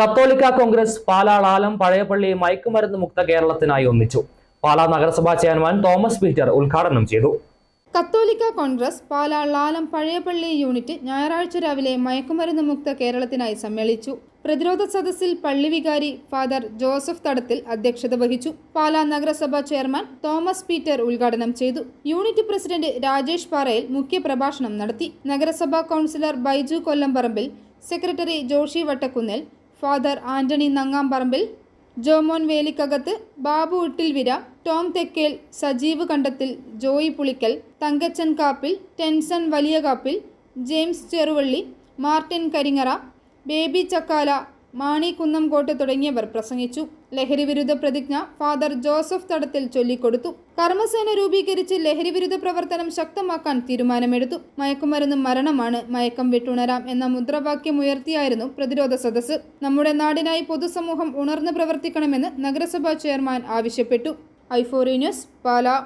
കത്തോലിക്ക കോൺഗ്രസ് പാലാളാലം പഴയപ്പള്ളി പഴയപള്ളി മയക്കുമരുന്ന് മുക്ത കേരളത്തിനായി ഒന്നിച്ചു. പാലാ നഗരസഭാ ചെയർമാൻ തോമസ് പീറ്റർ ഉദ്ഘാടനം ചെയ്തു. കത്തോലിക്ക കോൺഗ്രസ് പാലാ ലാലം പഴയപള്ളി യൂണിറ്റ് ഞായറാഴ്ച രാവിലെ മയക്കുമരുന്ന് മുക്ത കേരളത്തിനായി സമ്മേളിച്ചു. പ്രതിരോധ സദസ്സിൽ പള്ളി വികാരി ഫാദർ ജോസഫ് തടത്തിൽ അധ്യക്ഷത വഹിച്ചു. പാലാ നഗരസഭാ ചെയർമാൻ തോമസ് പീറ്റർ ഉദ്ഘാടനം ചെയ്തു. യൂണിറ്റ് പ്രസിഡന്റ് രാജേഷ് പാറയിൽ മുഖ്യപ്രഭാഷണം നടത്തി. നഗരസഭാ councillor Baiju Kollamparambil secretary Joshy Vattakunnel father Antony Nangamparambil Jomon Velikkakathu Babu Ittilvira Tom Thekkel Sajeev Kandathil Joy Pulickal Thankachan Kappil Tenson വലിയ Kappil James Cheruvally Martin Karingara baby Chakkala Mani Kunnamkottu തുടങ്ങിയവർ പ്രസംഗിച്ചു. ലഹരി വിരുദ്ധ പ്രതിജ്ഞ ഫാദർ ജോസഫ് തടത്തിൽ ചൊല്ലിക്കൊടുത്തു. കർമ്മസേന രൂപീകരിച്ച് ലഹരി വിരുദ്ധ പ്രവർത്തനം ശക്തമാക്കാൻ തീരുമാനമെടുത്തു. മയക്കുമരുന്ന് മരണമാണ് മയക്കം വിട്ടുണരാം എന്ന മുദ്രാവാക്യം ഉയർത്തിയായിരുന്നു പ്രതിരോധ സദസ്സ്. നമ്മുടെ നാടിനായി പൊതുസമൂഹം ഉണർന്നു പ്രവർത്തിക്കണമെന്ന് നഗരസഭാ ചെയർമാൻ ആവശ്യപ്പെട്ടു. ഐഫോറി ന്യൂസ് പാലാ.